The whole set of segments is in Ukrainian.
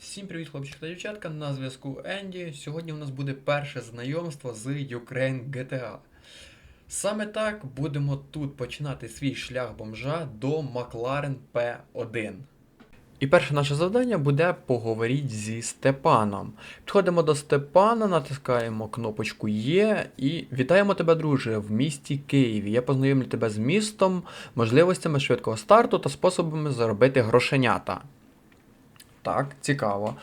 Всім привіт, хлопчик та дівчатка. На зв'язку Енді. Сьогодні у нас буде перше знайомство з Ukraine GTA. Саме так будемо тут починати свій шлях бомжа до McLaren P1. І перше наше завдання буде поговорити зі Степаном. Підходимо до Степана, натискаємо кнопочку Є і вітаємо тебе, друже, в місті Києві. Я познайомлю тебе з містом, можливостями швидкого старту та способами заробити грошенята. Так, цікаво.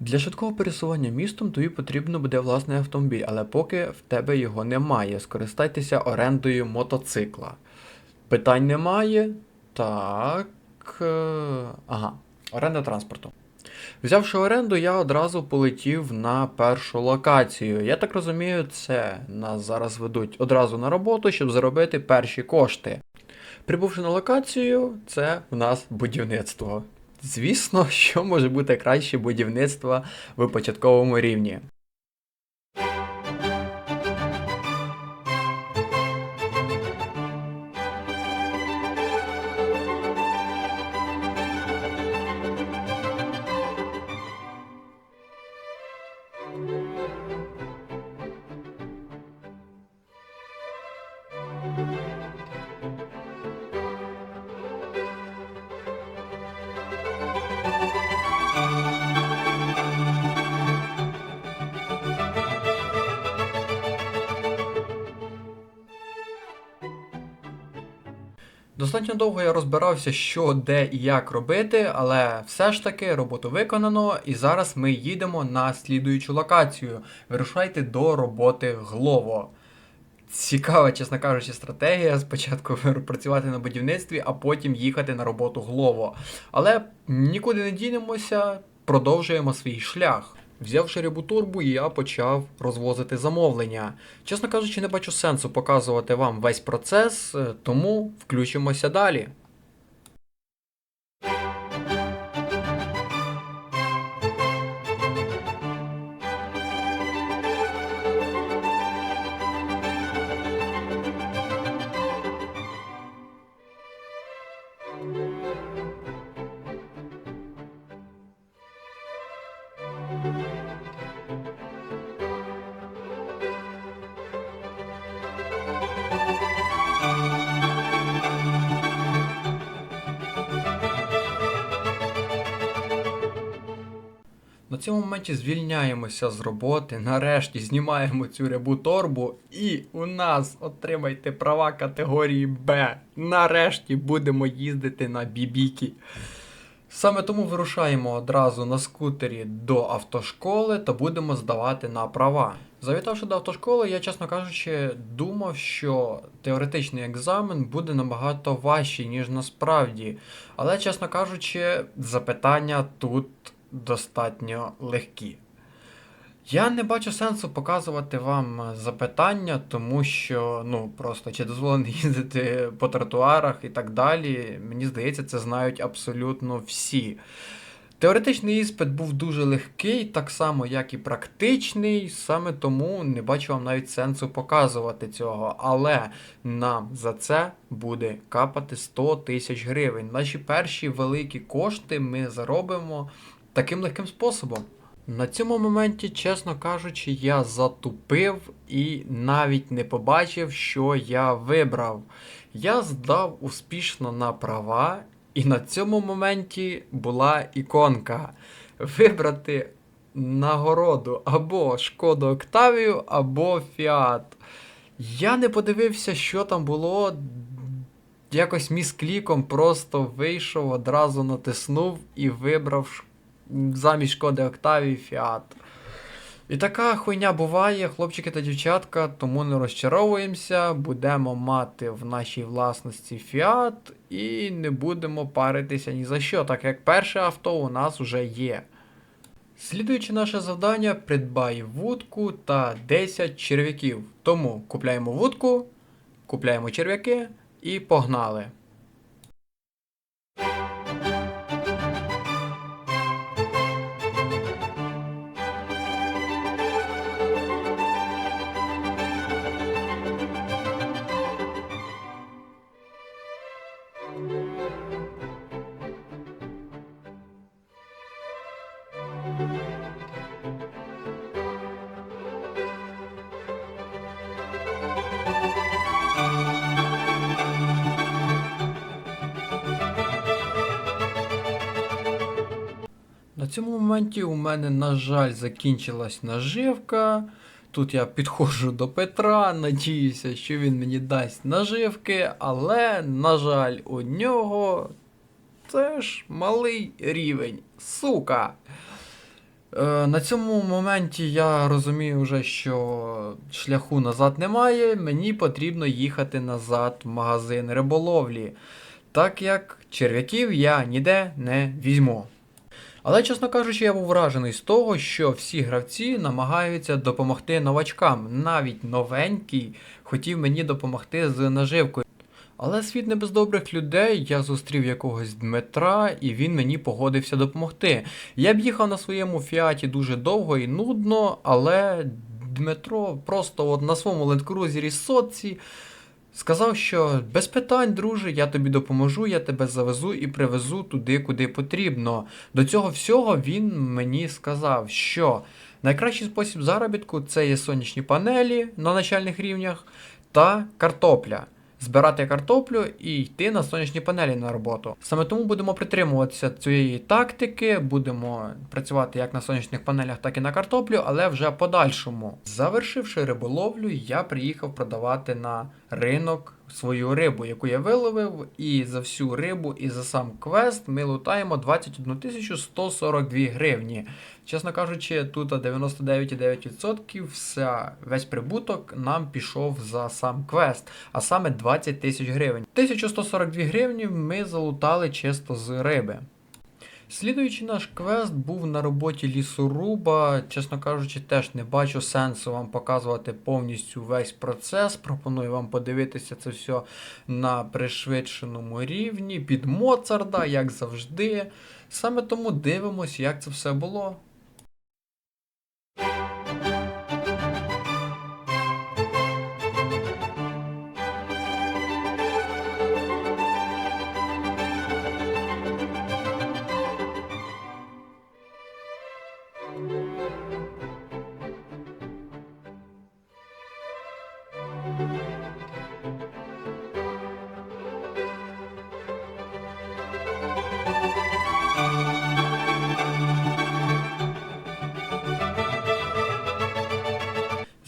Для швидкого пересування містом тобі потрібно буде власний автомобіль, але поки в тебе його немає, скористайтеся орендою мотоцикла. Питань немає. Так. е, Ага, оренда транспорту. Взявши оренду, я одразу полетів на першу локацію. Я так розумію, це нас зараз ведуть одразу на роботу, щоб заробити перші кошти. Прибувши на локацію, це в нас будівництво. Звісно, що може бути краще будівництва в початковому рівні. Достатньо довго я розбирався, що, де і як робити, але все ж таки роботу виконано, і зараз ми їдемо на слідуючу локацію. Вирушайте до роботи Глово. Цікава, чесно кажучи, стратегія. Спочатку працювати на будівництві, а потім їхати на роботу Глово. Але нікуди не дінемося, продовжуємо свій шлях. Взявши рибу я почав розвозити замовлення. Чесно кажучи, не бачу сенсу показувати вам весь процес, е, тому включимося далі. Цьому моменті звільняємося з роботи, нарешті знімаємо цю рибу торбу, і у нас отримайте права категорії Б. Нарешті будемо їздити на бібікі. Саме тому вирушаємо одразу на скутері до автошколи та будемо здавати на права. Завітавши до автошколи, я, чесно кажучи, думав, що теоретичний екзамен буде набагато важчий, ніж насправді. Але, чесно кажучи, запитання тут достатньо легкі. Я не бачу сенсу показувати вам запитання, тому що ну просто чи дозволено їздити по тротуарах і так далі. Мені здається, це знають абсолютно всі. Теоретичний іспит був дуже легкий, так само, як і практичний, саме тому не бачу вам навіть сенсу показувати цього. Але нам за це буде капати 100 тисяч гривень. Наші перші великі кошти ми заробимо таким легким способом. На цьому моменті, чесно кажучи, я затупив і навіть не побачив, що я вибрав. Я здав успішно на права, і на цьому моменті була іконка вибрати нагороду або Шкоду Октавію, або Фіат. Я не подивився, що там було. Якось міскліком просто вийшов, одразу натиснув і вибрав ш- замість шкоди Октавії Фіат. І така хуйня буває, хлопчики та дівчатка, тому не розчаровуємося, будемо мати в нашій власності Фіат і не будемо паритися ні за що, так як перше авто у нас вже є. Слідуючи наше завдання, придбай вудку та 10 черв'яків. Тому купляємо вудку, купляємо черв'яки і погнали. На цьому моменті у мене, на жаль, закінчилась наживка. Тут я підходжу до Петра, надіюся, що він мені дасть наживки, але, на жаль, у нього теж малий рівень. Сука. Е, на цьому моменті я розумію вже, що шляху назад немає. Мені потрібно їхати назад в магазин риболовлі, так як черв'яків я ніде не візьму. Але, чесно кажучи, я був вражений з того, що всі гравці намагаються допомогти новачкам. Навіть новенький хотів мені допомогти з наживкою. Але світ не без добрих людей, я зустрів якогось Дмитра, і він мені погодився допомогти. Я б їхав на своєму фіаті дуже довго і нудно, але Дмитро просто от на своєму лендкрузері сотці сказав, що без питань, друже, я тобі допоможу, я тебе завезу і привезу туди, куди потрібно. До цього всього він мені сказав, що найкращий спосіб заробітку це є сонячні панелі на начальних рівнях та картопля. Збирати картоплю і йти на сонячні панелі на роботу. Саме тому будемо притримуватися цієї тактики, будемо працювати як на сонячних панелях, так і на картоплю, але вже подальшому. Завершивши риболовлю, я приїхав продавати на ринок свою рибу, яку я виловив, і за всю рибу, і за сам квест ми лутаємо 21 142 гривні. Чесно кажучи, тут 99,9% вся, весь прибуток нам пішов за сам квест, а саме 20 тисяч гривень. 1142 гривні ми залутали чисто з риби. Слідуючий наш квест був на роботі лісоруба. Чесно кажучи, теж не бачу сенсу вам показувати повністю весь процес. Пропоную вам подивитися це все на пришвидшеному рівні під Моцарда, як завжди. Саме тому дивимось, як це все було.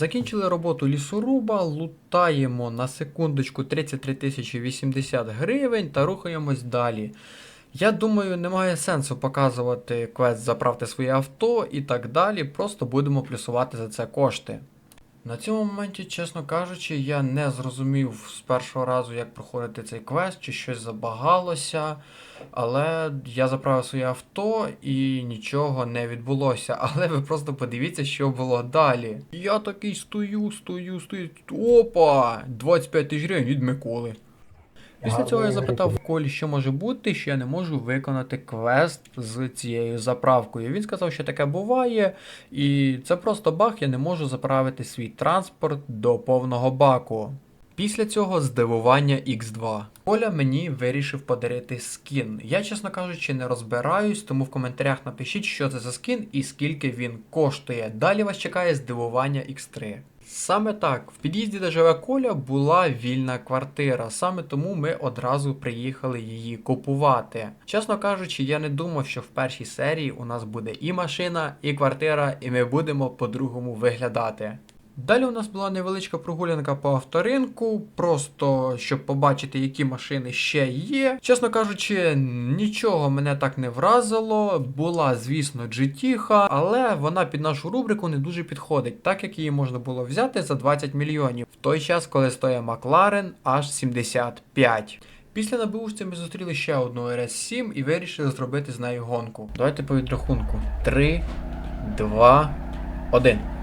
Закінчили роботу лісоруба, лутаємо на секундочку 33 тисячі 80 гривень та рухаємось далі. Я думаю, немає сенсу показувати квест заправте своє авто і так далі, просто будемо плюсувати за це кошти. На цьому моменті, чесно кажучи, я не зрозумів з першого разу, як проходити цей квест, чи щось забагалося. Але я заправив своє авто і нічого не відбулося. Але ви просто подивіться, що було далі. Я такий стою, стою, стою. Опа! 25 тисяч гривень від Миколи. Після цього я запитав в колі, що може бути, що я не можу виконати квест з цією заправкою. Він сказав, що таке буває, і це просто баг, я не можу заправити свій транспорт до повного баку. Після цього здивування X2. Коля мені вирішив подарити скін. Я, чесно кажучи, не розбираюсь, тому в коментарях напишіть, що це за скін і скільки він коштує. Далі вас чекає здивування X3. Саме так, в під'їзді, де живе Коля, була вільна квартира. Саме тому ми одразу приїхали її купувати. Чесно кажучи, я не думав, що в першій серії у нас буде і машина, і квартира, і ми будемо по-другому виглядати. Далі у нас була невеличка прогулянка по авторинку, просто щоб побачити, які машини ще є. Чесно кажучи, нічого мене так не вразило. Була, звісно, GT, але вона під нашу рубрику не дуже підходить, так як її можна було взяти за 20 мільйонів, в той час, коли стоїть Макларен аж 75. Після набивушця ми зустріли ще одну RS7 і вирішили зробити з нею гонку. Давайте по відрахунку. 3, 2, 1.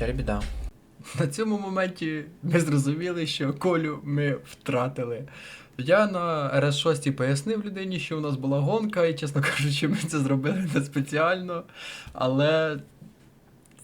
Can біда. На цьому моменті ми зрозуміли, що колю ми втратили. Я на РС-6 пояснив людині, що у нас була гонка, і, чесно кажучи, ми це зробили не спеціально. Але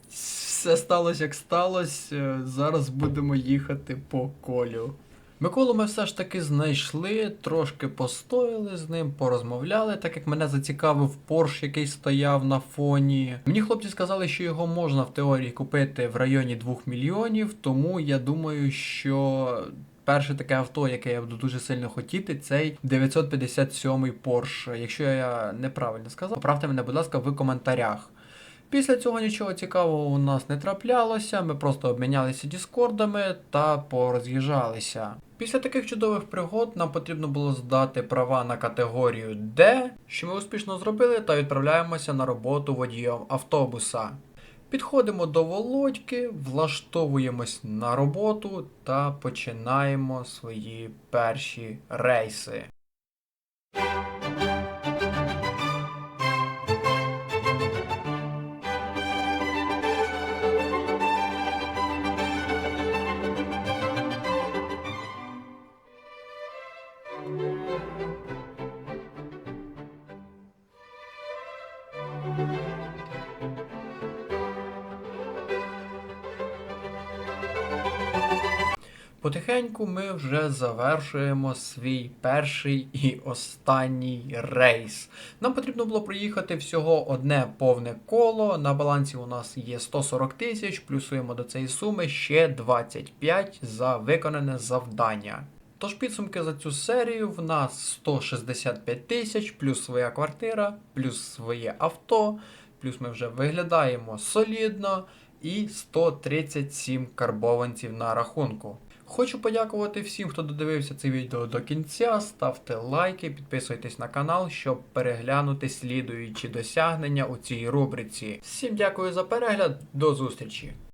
все сталося як сталося. Зараз будемо їхати по колю. Миколу ми все ж таки знайшли, трошки постояли з ним, порозмовляли, так як мене зацікавив Порш, який стояв на фоні. Мені хлопці сказали, що його можна в теорії купити в районі 2 мільйонів, тому я думаю, що. Перше таке авто, яке я буду дуже сильно хотіти, цей 957 Porsche. Якщо я неправильно сказав, поправте мене, будь ласка, в коментарях. Після цього нічого цікавого у нас не траплялося, ми просто обмінялися діскордами та пороз'їжджалися. Після таких чудових пригод нам потрібно було здати права на категорію D, що ми успішно зробили, та відправляємося на роботу водієм автобуса. Підходимо до Володьки, влаштовуємось на роботу та починаємо свої перші рейси. Потихеньку ми вже завершуємо свій перший і останній рейс. Нам потрібно було проїхати всього одне повне коло. На балансі у нас є 140 тисяч, плюсуємо до цієї суми ще 25 за виконане завдання. Тож підсумки за цю серію в нас 165 тисяч, плюс своя квартира, плюс своє авто, плюс ми вже виглядаємо солідно і 137 карбованців на рахунку. Хочу подякувати всім, хто додивився це відео до кінця. Ставте лайки, підписуйтесь на канал, щоб переглянути слідуючі досягнення у цій рубриці. Всім дякую за перегляд, до зустрічі!